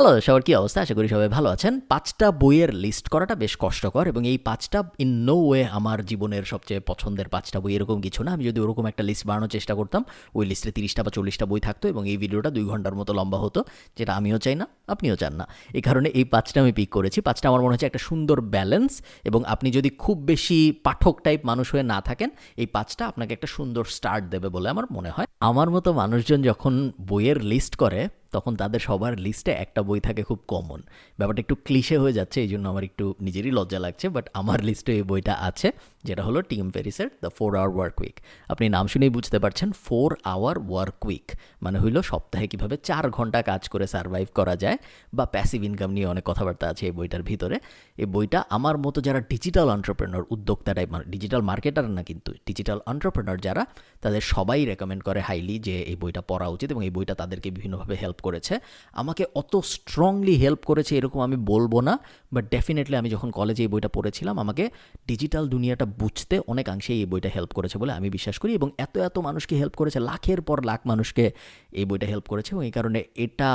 Hello সবার কি অবস্থা? আশা করি সবাই ভালো আছেন। পাঁচটা বইয়ের লিস্ট করাটা বেশ কষ্টকর এবং এই পাঁচটা ইন নো ওয়ে আমার জীবনের সবচেয়ে পছন্দের পাঁচটা বই এরকম কিছু না। আমি যদি ওরকম একটা লিস্ট বানানোর চেষ্টা করতাম, ওই লিস্টে তিরিশটা বা চল্লিশটা বই থাকতো এবং এই ভিডিওটা দুই ঘণ্টার মতো লম্বা হতো, যেটা আমিও চাই না, আপনিও চান না। এই কারণে এই পাঁচটা আমি পিক করেছি। পাঁচটা আমার মনে হচ্ছে একটা সুন্দর ব্যালেন্স এবং আপনি যদি খুব বেশি পাঠক টাইপ মানুষ হয়ে না থাকেন, এই পাঁচটা আপনাকে একটা সুন্দর স্টার্ট দেবে বলে আমার মনে হয়। আমার মতো মানুষজন যখন বইয়ের লিস্ট করে তখন তাদের সবার লিস্টে একটা বই থাকে খুব কমন ব্যাপারটা একটু ক্লিশে হয়ে যাচ্ছে এই জন্য আমার একটু নিজেরই লজ্জা লাগছে বাট আমার লিস্টে এই বইটা আছে। যেটা হলো Tim ফেরিসের the four hour work week আপনি নাম শুনেই বুঝতে পারছেন ফোর আওয়ার ওয়ার্ক উইক মানে হইল সপ্তাহে কীভাবে চার ঘণ্টা কাজ করে সার্ভাইভ করা যায় বা প্যাসিভ ইনকাম নিয়ে অনেক কথাবার্তা আছে এই বইটার ভিতরে। এই বইটা আমার মতো যারা ডিজিটাল অন্টারপ্রেনার উদ্যোক্তা টাইপ ডিজিটাল মার্কেটার না কিন্তু ডিজিটাল অন্টারপ্রেনার যারা, তাদের সবাই রেকমেন্ড করে হাইলি যে এই বইটা পড়া উচিত এবং এই বইটা তাদেরকে বিভিন্নভাবে হেল্প করেছে। আমাকে অত স্ট্রংলি হেল্প করেছে এরকম আমি বলব না বাট ডেফিনেটলি আমি যখন কলেজে এই বইটা পড়েছিলাম, আমাকে ডিজিটাল দুনিয়াটা বুঝতে অনেকাংশে এই বইটা হেল্প করেছে বলে আমি বিশ্বাস করি এবং এত এত মানুষকে হেল্প করেছে, লাখের পর লাখ মানুষকে এই বইটা হেল্প করেছে এবং এই কারণে এটা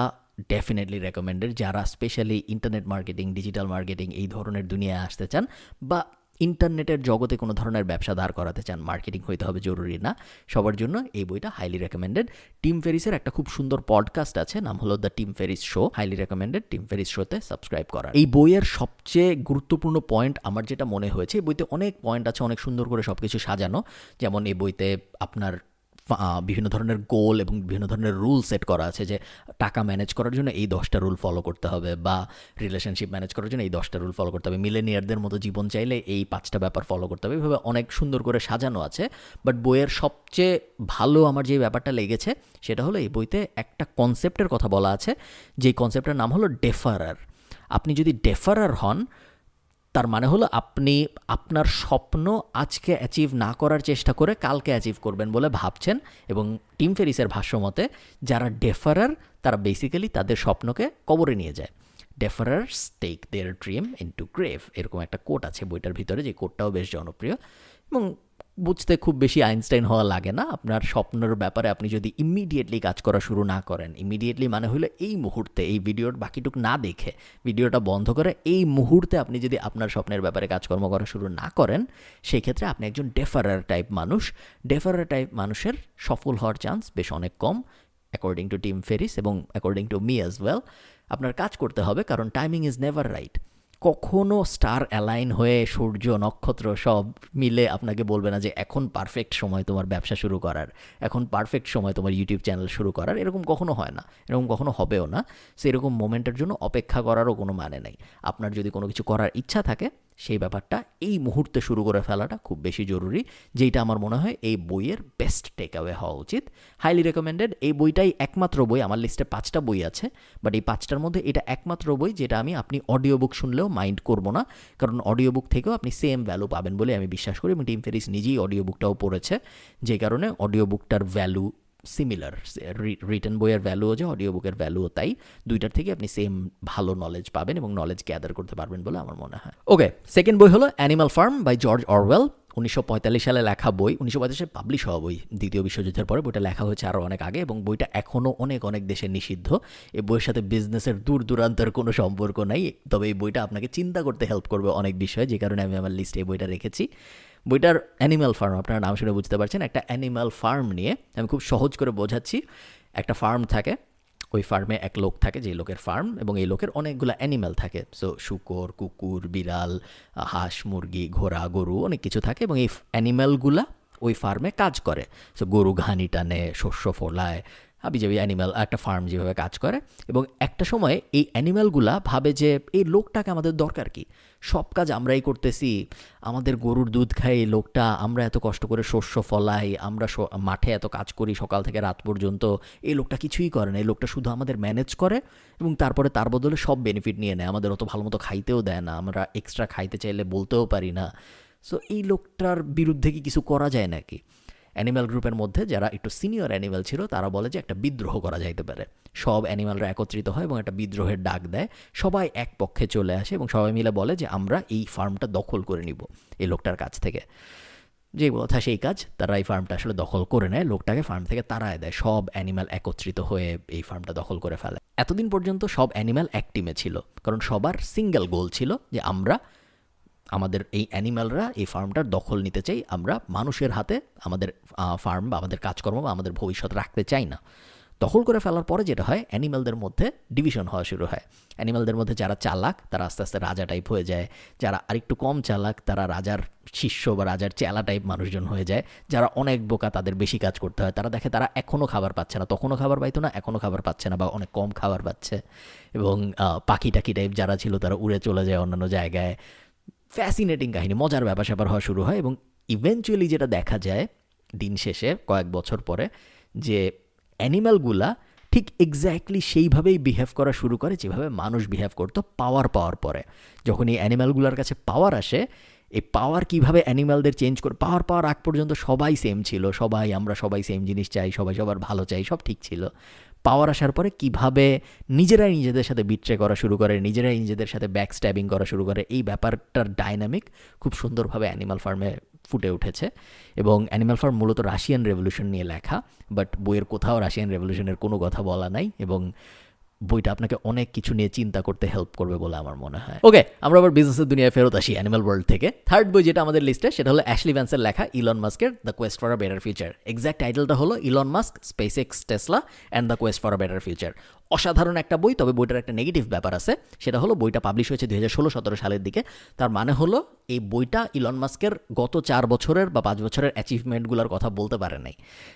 ডেফিনেটলি রেকমেন্ডেড যারা specially internet marketing digital marketing এই ধরনের দুনিয়ায় আসতে চান বা ইন্টারনেটের জগতে কোনো ধরনের ব্যবসা দাঁড় করাতে চান, মার্কেটিং হইতে হবে জরুরি না। সবার জন্য এই বইটা হাইলি রেকমেন্ডেড টিম ফেরিসের একটা খুব সুন্দর পডকাস্ট আছে, নাম হলো the Tim Ferriss show highly recommended Tim Ferriss শোতে সাবস্ক্রাইব করা এই বইয়ের সবচেয়ে গুরুত্বপূর্ণ পয়েন্ট আমার যেটা মনে হয়েছে, এই বইতে অনেক পয়েন্ট আছে, অনেক সুন্দর করে সব কিছু সাজানো। যেমন এই বইতে আপনার বিভিন্ন ধরনের গোল এবং বিভিন্ন ধরনের রুল সেট করা আছে যে টাকা ম্যানেজ করার জন্য এই দশটা রুল ফলো করতে হবে বা রিলেশনশিপ ম্যানেজ করার জন্য এই দশটা রুল ফলো করতে হবে। মিলেনিয়ারদের মতো জীবন চাইলে এই পাঁচটা ব্যাপার ফলো করতে হবে। এভাবে অনেক সুন্দর করে সাজানো আছে বাট বইয়ের সবচেয়ে ভালো আমার যে ব্যাপারটা লেগেছে সেটা হলো এই বইতে একটা কনসেপ্টের কথা বলা আছে, যেই কনসেপ্টের নাম হলো ডেফারার আপনি যদি ডেফারার হন তার মানে হলো আপনি আপনার স্বপ্ন আজকে অ্যাচিভ না করার চেষ্টা করে কালকে অ্যাচিভ করবেন বলে ভাবছেন এবং টিম ফেরিসের ভাষ্য মতে যারা ডেফারার তারা বেসিক্যালি তাদের স্বপ্নকে কবরে নিয়ে যায়। Deferrers take their dream into grave এরকম একটা কোট আছে বইটার ভিতরে, যে কোটটাও বেশ জনপ্রিয়। এবং বুঝতে খুব বেশি আইনস্টাইন হওয়া লাগে না। আপনার স্বপ্নের ব্যাপারে আপনি যদি ইমিডিয়েটলি কাজ করা শুরু না করেন ইমিডিয়েটলি মানে হলো এই মুহূর্তে, এই ভিডিওর বাকিটুক না দেখে ভিডিওটা বন্ধ করে এই মুহূর্তে আপনি যদি আপনার স্বপ্নের ব্যাপারে কাজকর্ম করা শুরু না করেন সেই ক্ষেত্রে আপনি একজন ডেফারার টাইপ মানুষ। ডেফারার টাইপ মানুষের সফল হওয়ার চান্স বেশ অনেক কম অ্যাকর্ডিং টু টিম ফেরিস এবং according to me as well আপনার কাজ করতে হবে কারণ টাইমিং ইজ নেভার রাইট কখনো স্টার অ্যালাইন হয়ে সূর্য নক্ষত্র সব মিলে আপনাকে বলবে না যে এখন পারফেক্ট সময় তোমার ব্যবসা শুরু করার, এখন পারফেক্ট সময় তোমার ইউটিউব চ্যানেল শুরু করার, এরকম কখনো হয় না, এরকম কখনো হবেও না। সেরকম মোমেন্টের জন্য অপেক্ষা করারও কোনো মানে নেই। আপনার যদি কোনো কিছু করার ইচ্ছা থাকে সেই ব্যাপারটা এই মুহূর্তে শুরু করে ফেলাটা খুব বেশি জরুরি যেটা আমার মনে হয় এই বইয়ের বেস্ট টেক অ্যাওয়ে হওয়া উচিত। হাইলি রেকমেন্ডেড এই বইটাই একমাত্র বই, আমার লিস্টে পাঁচটা বই আছে বাট এই পাঁচটার মধ্যে এটা একমাত্র বই যেটা আমি আপনি অডিও বুক শুনলেও মাইন্ড করব না, কারণ অডিও বুক থেকেও আপনি সেম ভ্যালু পাবেন বলে আমি বিশ্বাস করি, এবং টিম ফেরিস নিজেই অডিও বুকটাও পড়েছে, যে কারণে অডিও বুকটার ভ্যালু সিমিলার রিটার্ন বইয়ের ভ্যালুও যে অডিও বুকের ভ্যালুও তাই, দুইটার থেকে আপনি সেম ভালো নলেজ পাবেন এবং নলেজ গ্যাদার করতে পারবেন বলে আমার মনে হয়। ওকে সেকেন্ড বই হলো animal farm by George Orwell উনিশশো পঁয়তাল্লিশ সালে লেখা বই, উনিশশো সালে পাবলিশ হওয়া বই, দ্বিতীয় বিশ্বযুদ্ধের পরে বইটা লেখা হয়েছে আরও অনেক আগে এবং বইটা এখনও অনেক অনেক দেশে নিষিদ্ধ। এই বইয়ের সাথে বিজনেসের দূর দূরান্তের কোনো সম্পর্ক নাই, তবে এই বইটা আপনাকে চিন্তা করতে হেল্প করবে অনেক বিষয়ে, যে কারণে আমি আমার লিস্টে এই বইটা রেখেছি। বইটার অ্যানিম্যাল ফার্ম আপনারা নাম শুনে বুঝতে পারছেন, একটা অ্যানিম্যাল ফার্ম নিয়ে আমি খুব সহজ করে বোঝাচ্ছি। একটা ফার্ম থাকে, ওই ফার্মে এক লোক থাকে যে লোকের ফার্ম এবং এই লোকের অনেকগুলো অ্যানিম্যাল থাকে। সো শুকর, কুকুর, বিড়াল, হাঁস, মুরগি, ঘোড়া, গরু, অনেক কিছু থাকে, এবং এই অ্যানিম্যালগুলা ওই ফার্মে কাজ করে। সো গরু ঘানি টানে, শস্য ফলায় হাবি যাবি অ্যানিম্যাল একটা ফার্ম যেভাবে কাজ করে, এবং একটা সময় এই অ্যানিম্যালগুলা ভাবে যে এই লোকটাকে আমাদের দরকার কি? সব কাজ আমরাই করতেছি, আমাদের গরুর দুধ খাই লোকটা, আমরা এত কষ্ট করে শস্য ফলাই, আমরা মাঠে এত কাজ করি সকাল থেকে রাত পর্যন্ত, এই লোকটা কিছুই করে না, এই লোকটা শুধু আমাদের ম্যানেজ করে, এবং তারপরে তার বদলে সব বেনিফিট নিয়ে নেয়, আমাদের অত ভালো মতো খাইতেও দেয় না, আমরা এক্সট্রা খাইতে চাইলে বলতেও পারি না। সো এই লোকটার বিরুদ্ধে কি কিছু করা যায় নাকি? অ্যানিম্যাল গ্রুপের মধ্যে যারা একটু সিনিয়র অ্যানিম্যাল ছিল, তারা বলে যে একটা বিদ্রোহ করা যাইতে পারে। সব অ্যানিম্যালরা একত্রিত হয় এবং একটা বিদ্রোহের ডাক দেয়। সবাই এক পক্ষে চলে আসে এবং সবাই মিলে বলে যে, আমরা এই ফার্মটা দখল করে নিব এই লোকটার কাছ থেকে। যে কথা সেই কাজ, তারা এই ফার্মটা আসলে দখল করে নেয়, লোকটাকে ফার্ম থেকে তাড়ায় দেয়। সব অ্যানিম্যাল একত্রিত হয়ে এই ফার্মটা দখল করে ফেলে। এতদিন পর্যন্ত সব অ্যানিম্যাল এক টিমে ছিল, কারণ সবার সিঙ্গেল গোল ছিল যে, আমরা আমাদের এই অ্যানিম্যালরা এই ফার্মটার দখল নিতে চাই, আমরা মানুষের হাতে আমাদের ফার্ম বা আমাদের কাজকর্ম বা আমাদের ভবিষ্যৎ রাখতে চাই না। দখল করে ফেলার পরে যেটা হয় অ্যানিম্যালদের মধ্যে ডিভিশন হওয়া শুরু হয়। অ্যানিম্যালদের মধ্যে যারা চালাক, তারা আস্তে আস্তে রাজা টাইপ হয়ে যায়। যারা আরেকটু কম চালাক, তারা রাজার শিষ্য বা রাজার চেলা টাইপ মানুষজন হয়ে যায়। যারা অনেক বোকা, তাদের বেশি কাজ করতে হয়। তারা দেখে তারা এখনও খাবার পাচ্ছে না। তখনও খাবার পাইতো না এখনও খাবার পাচ্ছে না বা অনেক কম খাবার পাচ্ছে। এবং পাখি টাকি টাইপ যারা ছিল, তারা উড়ে চলে যায় অন্যান্য জায়গায়। ফ্যাসিনেটিং কাহিনী, মজার ব্যাপার স্যাপার হওয়া শুরু হয় এবং ইভেনচুয়ালি যেটা দেখা যায় দিন শেষে, কয়েক বছর পরে, যে অ্যানিম্যালগুলা ঠিক এক্স্যাক্টলি সেইভাবেই বিহেভ করা শুরু করে যেভাবে মানুষ বিহেভ করতো পাওয়ার পাওয়ার পরে। যখন এই অ্যানিম্যালগুলোর কাছে পাওয়ার আসে এই পাওয়ার কীভাবে অ্যানিম্যালদের চেঞ্জ করে পাওয়ার পাওয়ার আগ পর্যন্ত সবাই সেম ছিল, সবাই আমরা সবাই সেম জিনিস চাই, সবাই সবার ভালো চাই, সব ঠিক ছিল। পাওয়ার আসার পরে কীভাবে নিজেরাই নিজেদের সাথে বিট্রে করা শুরু করে, নিজেরাই নিজেদের সাথে ব্যাক স্ট্যাবিং করা শুরু করে, এই ব্যাপারটার ডাইনামিক খুব সুন্দরভাবে অ্যানিমাল ফার্মে ফুটে উঠেছে। এবং অ্যানিমাল ফার্ম মূলত রাশিয়ান রেভলিউশন নিয়ে লেখা বাট বইয়ের কোথাও রাশিয়ান রেভলিউশনের কোনো কথা বলা নাই। এবং বইটা আপনাকে অনেক কিছু নিয়ে চিন্তা করতে হেল্প করবে বলে আমার মনে হয়। ওকে আমরা আবার বিজনেসের দুনিয়ায় ফেরত আসি অ্যানিমাল ওয়ার্ল্ড থেকে। থার্ড বই যেটা আমাদের লিস্টে সেটা হলো অ্যাশলি ভ্যান্সের লেখা ইলন মাস্কের the quest for a better future exact টাইটেলটা হলো Elon Musk Space X Tesla and the quest for a better future অসাধারণ একটা বই, তবে বইটার একটা নেগেটিভ ব্যাপার আছে। সেটা হলো, বইটা পাবলিশ হয়েছে দুই হাজার ষোলো সতেরো সালের দিকে। তার মানে হলো, এই বইটা ইলন মাস্কের গত চার বছরের বা পাঁচ বছরের অ্যাচিভমেন্টগুলোর কথা বলতে পারে নাই।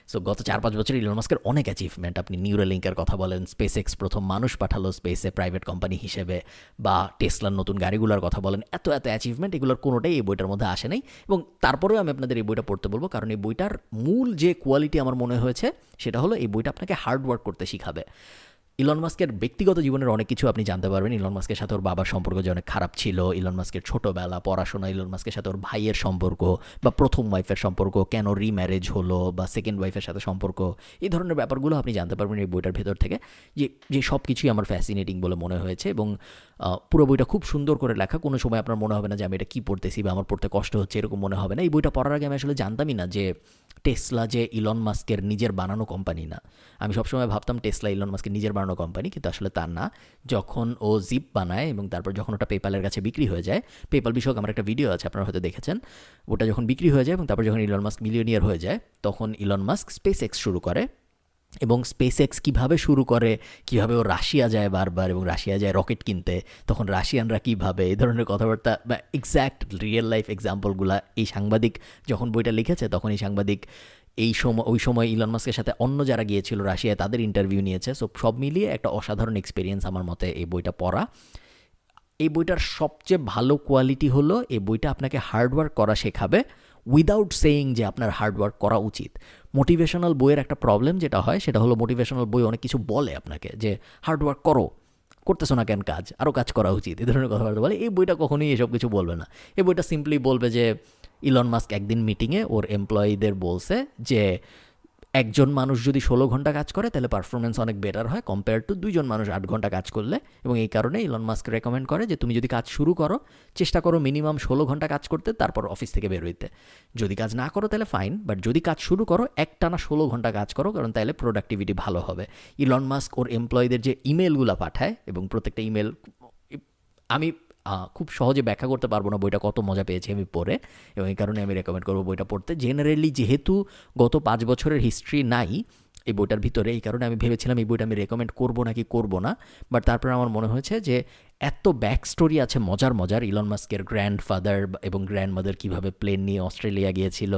সো গত চার পাঁচ বছর ইলন মাস্কের অনেক অ্যাচিভমেন্ট আপনি নিউরালিঙ্কের কথা বলেন স্পেস এক্স প্রথম মানুষ পাঠালো স্পেসে প্রাইভেট কোম্পানি হিসেবে, বা টেসলার নতুন গাড়িগুলোর কথা বলেন। এত এত অ্যাচিভমেন্ট এগুলোর কোনোটাই এই বইটার মধ্যে আসে নাই। এবং তারপরেও আমি আপনাদের এই বইটা পড়তে বলব, কারণ এই বইটার মূল যে কোয়ালিটি আমার মনে হয়েছে, সেটা হলো, এই বইটা আপনাকে হার্ড ওয়ার্ক করতে শিখাবে। ইলন মাস্কের ব্যক্তিগত জীবনের অনেক কিছু আপনি জানতে পারবেন। ইলন মাস্কের সাথে ওর বাবার সম্পর্ক যে অনেক খারাপ ছিল ইলন মাস্কের ছোটোবেলা, পড়াশোনা ইলন মাস্কের সাথে ওর ভাইয়ের সম্পর্ক বা প্রথম ওয়াইফের সম্পর্ক, কেন রিম্যারেজ হলো বা সেকেন্ড ওয়াইফের সাথে সম্পর্ক, এই ধরনের ব্যাপারগুলো আপনি জানতে পারবেন এই বইটার ভেতর থেকে। যে যে সব কিছুই আমার ফ্যাসিনেটিং বলে মনে হয়েছে এবং পুরো বইটা খুব সুন্দর করে লেখা। কোনো সময় আপনার মনে হবে না যে আমি এটা কী পড়তেছি বা আমার পড়তে কষ্ট হচ্ছে, এরকম মনে হবে না। এই বইটা পড়ার আগে আমি আসলে জানতামই না যে টেসলা যে ইলন মাস্কের নিজের বানানো কোম্পানি না। আমি সবসময় ভাবতাম টেসলা ইলন মাস্কের নিজের বানানো কোম্পানি কিন্তু আসলে তার না। যখন ও জিপ বানায় এবং তারপর যখন ওটা পেপালের কাছে বিক্রি হয়ে যায় পেপাল বিষয়ক আমার একটা ভিডিও আছে, আপনারা হয়তো দেখেছেন। ওটা যখন বিক্রি হয়ে যায় এবং তারপর যখন ইলন মাস্ক মিলিয়নিয়ার হয়ে যায়, তখন ইলন মাস্ক স্পেস এক্স শুরু করে। এবং স্পেস এক্স কীভাবে শুরু করে, কীভাবে ও রাশিয়া যায় বারবার এবং রাশিয়া যায় রকেট কিনতে, তখন রাশিয়ানরা কীভাবে, এই ধরনের কথাবার্তা বা এক্স্যাক্ট রিয়েল লাইফ এক্সাম্পলগুলো এই সাংবাদিক যখন বইটা লিখেছে, তখন এই সাংবাদিক এই সময়, ওই সময় ইলন মাস্কের সাথে অন্য যারা গিয়েছিল রাশিয়ায়, তাদের ইন্টারভিউ নিয়েছে। সো সব মিলিয়ে একটা অসাধারণ এক্সপিরিয়েন্স আমার মতে এই বইটা পড়া। এই বইটার সবচেয়ে ভালো কোয়ালিটি হলো, এই বইটা আপনাকে হার্ডওয়ার্ক করা শেখাবে উইদাউট সেইং যে আপনার হার্ডওয়ার্ক করা উচিত। মোটিভেশনাল বইয়ের একটা প্রবলেম যেটা হয়, সেটা হলো মোটিভেশনাল বই অনেক কিছু বলে আপনাকে যে হার্ডওয়ার্ক করো, করতেছো না কেন কাজ? আরও কাজ করা উচিত। এ ধরনের কথাবার্তা বলে। এই বইটা কখনোই এসব কিছু বলবে না। এই বইটা সিম্পলি বলবে যে ইলন মাস্ক একদিন মিটিংয়ে ওর এমপ্লয়ীদের বলছে যে একজন মানুষ যদি ষোলো ঘণ্টা কাজ করে, তাহলে পারফরমেন্স অনেক বেটার হয় কম্পেয়ার টু দুইজন মানুষ আট ঘণ্টা কাজ করলে। এবং এই কারণে ইলন মাস্ক রেকমেন্ড করে যে, তুমি যদি কাজ শুরু করো, চেষ্টা করো মিনিমাম ষোলো ঘণ্টা কাজ করতে, তারপর অফিস থেকে বের হইতে। যদি কাজ না করো, তাহলে ফাইন বাট যদি কাজ শুরু করো, একটানা ষোলো ঘণ্টা কাজ করো, কারণ তাহলে প্রোডাক্টিভিটি ভালো হবে। ইলন মাস্ক ওর এমপ্লয়ীদের যে ইমেলগুলো পাঠায়, এবং প্রত্যেকটা ইমেল আমি খুব সহজে ব্যাখ্যা করতে পারব না বইটা কত মজা পেয়েছি আমি পড়ে এবং এই কারণে আমি রেকমেন্ড করব বইটা পড়তে। জেনারেলি যেহেতু গত পাঁচ বছরের হিস্ট্রি নাই এই বইটার ভিতরে, এই কারণে আমি ভেবেছিলাম এই বইটা আমি রেকমেন্ড করব নাকি করব না। বাট তারপর আমার মনে হয়েছে যে, এত ব্যাক স্টোরি আছে মজার মজার। ইলন মাস্কের গ্র্যান্ড ফাদার এবং গ্র্যান্ড মাদার কীভাবে প্লেন নিয়ে অস্ট্রেলিয়া গিয়েছিল।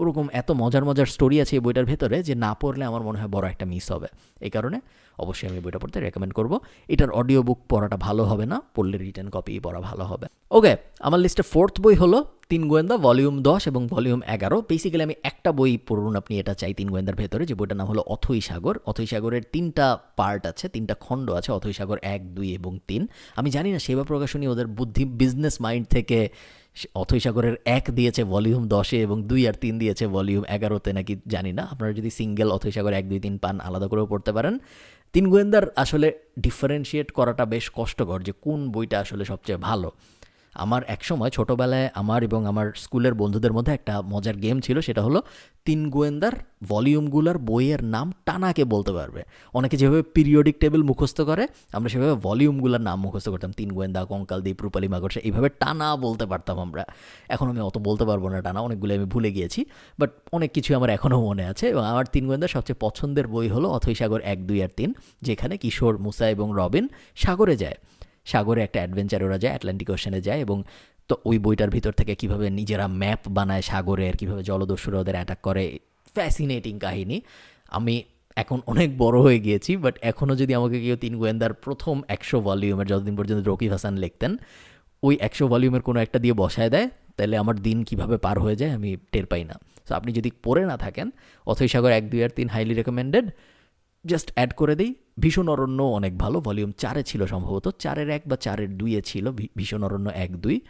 ওরকম এত মজার মজার স্টোরি আছে এই বইটার ভেতরে যে, না পড়লে আমার মনে হয় বড় একটা মিস হবে। এই কারণে অবশ্যই আমি বইটা পড়তে রেকমেন্ড করব। এটার অডিও বুক পড়াটা ভালো হবে না, পড়লে রিটার্ন কপি পড়া ভালো হবে। ওকে আমার লিস্টে ফোর্থ বই হলো তিন গোয়েন্দা ভলিউম দশ এবং ভলিউম এগারো। বেসিক্যালি আমি একটা বই পড়ুন আপনি, এটা চাই তিন গোয়েন্দার ভেতরে, যে বইটার নাম হলো অথই সাগর। অথই সাগরের তিনটা পার্ট আছে, তিনটা খণ্ড আছে অথই সাগর এক, দুই এবং তিন। আমি জানি না, সেবা প্রকাশনী ওদের বুদ্ধি বিজনেস মাইন্ড থেকে অথই সাগরের এক দিয়েছে ভলিউম দশে এবং দুই আর তিন দিয়েছে ভলিউম এগারোতে নাকি, জানি না। আপনারা যদি সিঙ্গেল অথই সাগর এক, দুই, তিন পান, আলাদা করেও পড়তে পারেন। তিন গোয়েন্দার আসলে ডিফারেন্সিয়েট করাটা বেশ কষ্টকর যে কোন বইটা আসলে সবচেয়ে ভালো। আমার একসময় ছোটোবেলায় আমার এবং আমার স্কুলের বন্ধুদের মধ্যে একটা মজার গেম ছিল, সেটা হলো তিন গোয়েন্দার ভলিউমগুলোর বইয়ের নাম টানাকে বলতে পারবে। অনেকে যেভাবে পিরিয়ডিক টেবিল মুখস্থ করে, আমরা সেভাবে ভলিউমগুলোর নাম মুখস্থ করতাম। তিন গোয়েন্দা, কঙ্কাল দ্বীপ রূপালী, মাকড়সা, এইভাবে টানা বলতে পারতাম আমরা। এখন আমি অত বলতে পারব না টানা, অনেকগুলো আমি ভুলে গিয়েছি। বাট অনেক কিছু আমার এখনও মনে আছে এবং আমার তিন গোয়েন্দার সবচেয়ে পছন্দের বই হলো অথৈ সাগর এক, দুই আর তিন, যেখানে কিশোর, মুসা এবং রবিন সাগরে যায়। সাগরে একটা অ্যাডভেঞ্চার ওরা যায় অ্যাটলান্টিক ওশানে যায় এবং তো ওই বইটার ভিতর থেকে কীভাবে নিজেরা ম্যাপ বানায় সাগরের কীভাবে জলদস্যুরা ওদের অ্যাটাক করে ফ্যাসিনেটিং কাহিনী। আমি এখন অনেক বড় হয়ে গিয়েছি বাট এখনও যদি আমাকে কেউ তিন গোয়েন্দার প্রথম একশো ভলিউমের যতদিন পর্যন্ত রকিব হাসান লিখতেন, ওই একশো ভলিউমের কোনো একটা দিয়ে বসায় দেয়, তাহলে আমার দিন কীভাবে পার হয়ে যায় আমি টের পাই না। সো আপনি যদি পড়ে না থাকেন অথৈ সাগর এক, দুই আর তিন হাইলি রেকমেন্ডেড জাস্ট অ্যাড করে দিই। ভীষণ অরণ্য অনেক ভালো ভলিউম চারে ছিল সম্ভবত। চারের এক বা চারের দুইয়ে ছিল ভীষণ অরণ্য এক, দুই।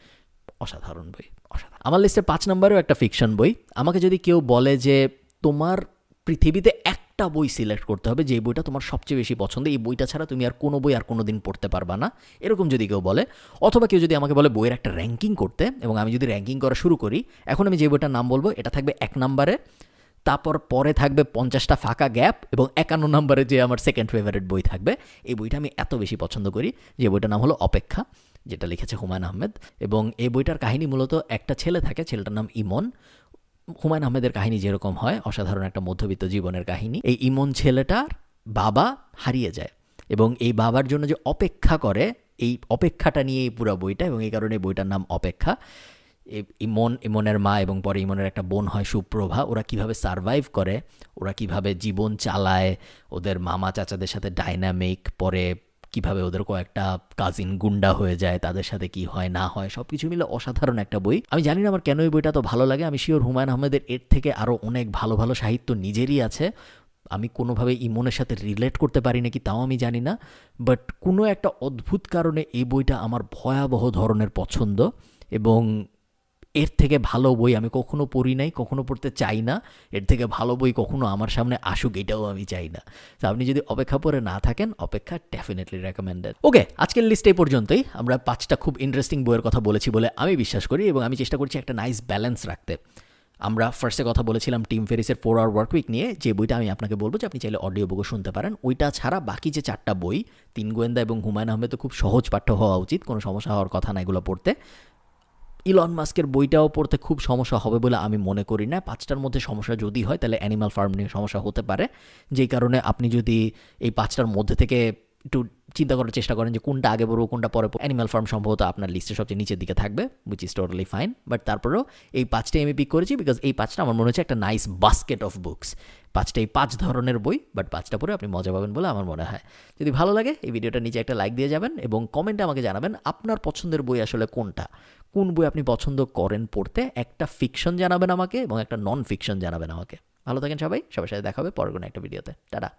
অসাধারণ বই, অসাধারণ। আমার লিস্টে পাঁচ নম্বরেও একটা ফিকশন বই। আমাকে যদি কেউ বলে যে, তোমার পৃথিবীতে একটা বই সিলেক্ট করতে হবে যে বইটা তোমার সবচেয়ে বেশি পছন্দ, এই বইটা ছাড়া তুমি আর কোনো বই আর কোনো দিন পড়তে পারবা না, এরকম যদি কেউ বলে, অথবা কেউ যদি আমাকে বলে, বইয়ের একটা র্যাঙ্কিং করতে, এবং আমি যদি র্যাঙ্কিং করা শুরু করি, এখন আমি যে বইটার নাম বলব, এটা থাকবে এক নম্বরে তারপর পরে থাকবে পঞ্চাশটা ফাঁকা গ্যাপ এবং একান্ন নম্বরে যে আমার সেকেন্ড ফেভারিট বই থাকবে, এই বইটা আমি এত বেশি পছন্দ করি যে বইটার নাম হলো অপেক্ষা, যেটা লিখেছে হুমায়ুন আহমেদ। এবং এই বইটার কাহিনী মূলত একটা ছেলে থাকে, ছেলেটার নাম ইমন। হুমায়ুন আহমেদের কাহিনী যেরকম হয়, অসাধারণ একটা মধ্যবিত্ত জীবনের কাহিনী। এই ইমন ছেলেটার বাবা হারিয়ে যায় এবং এই বাবার জন্য যে অপেক্ষা করে, এই অপেক্ষাটা নিয়ে এই পুরো বইটা এবং এই কারণে বইটার নাম অপেক্ষা। ইমন, ইমনের মা এবং পরে ইমনের একটা বোন হয় সুপ্রভা, ওরা কীভাবে সারভাইভ করে? ওরা কীভাবে জীবন চালায়? ওদের মামা চাচাদের সাথে ডাইনামিক পরে কীভাবে ওদের কয়েকটা কাজিন গুন্ডা হয়ে যায়, তাদের সাথে কি হয়, না হয় সব কিছু মিলে অসাধারণ একটা বই। আমি জানি না আমার কেন এই বইটা তো ভালো লাগে, আমি শিওর হুমায়ুন আহমেদের এর থেকে আরও অনেক ভালো ভালো সাহিত্য নিজেরই আছে। আমি কোনোভাবে ইমনের সাথে রিলেট করতে পারি নাকি তাও আমি জানি না বাট কোনো একটা অদ্ভুত কারণে এই বইটা আমার ভয়াবহ ধরনের পছন্দ এবং এর থেকে ভালো বই আমি কখনো পড়ি নাই, কখনো পড়তে চাই না। এর থেকে ভালো বই কখনো আমার সামনে আসুক, এটাও আমি চাই না। তো আপনি যদি অপেক্ষা পরে না থাকেন, অপেক্ষা ডেফিনেটলি রেকমেন্ডেড ওকে আজকের লিস্ট এই পর্যন্তই। আমরা পাঁচটা খুব ইন্টারেস্টিং বইয়ের কথা বলেছি বলে আমি বিশ্বাস করি এবং আমি চেষ্টা করছি একটা নাইস ব্যালেন্স রাখতে। আমরা ফার্স্টে কথা বলেছিলাম টিম ফেরিসের ফোর আওয়ার ওয়ার্ক উইক নিয়ে। যে বইটা আমি আপনাকে বলব যে আপনি চাইলে অডিও বুকও শুনতে পারেন। ওইটা ছাড়া বাকি যে চারটা বই, তিন গোয়েন্দা এবং হুমায়ুন আহমেদ তো খুব সহজ পাঠ্য হওয়া উচিত, কোনো সমস্যা হওয়ার কথা না এগুলো পড়তে। ইলন মাস্কের বইটাও পড়তে খুব সমস্যা হবে বলে আমি মনে করি না। পাঁচটার মধ্যে সমস্যা যদি হয়, তাহলে অ্যানিমাল ফার্ম নিয়ে সমস্যা হতে পারে। যেই কারণে আপনি যদি এই পাঁচটার মধ্যে থেকে একটু চিন্তা করার চেষ্টা করেন যে কোনটা আগে পড়ব, কোনটা পরে অ্যানিমাল ফার্ম সম্ভবত আপনার লিস্টে সবচেয়ে নিচের দিকে থাকবে which is totally fine but তারপরেও এই পাঁচটাই আমি পিক করেছি বিকজ এই পাঁচটা আমার মনে হচ্ছে একটা নাইস বাস্কেট অফ বুকস পাঁচটাই পাঁচ ধরনের বই বাট পাঁচটা পরে আপনি মজা পাবেন বলে আমার মনে হয়। যদি ভালো লাগে, এই ভিডিওটা নিচে একটা লাইক দিয়ে যাবেন এবং কমেন্টে আমাকে জানাবেন আপনার পছন্দের বই আসলে কোনটা। কোন বই আপনি পছন্দ করেন পড়তে? একটা ফিকশন জানাবেন আমাকে এবং একটা নন ফিকশন জানাবেন আমাকে। ভালো থাকেন সবাই, সবার সাথে দেখাবে পরের কোনো একটা ভিডিওতে টাটা।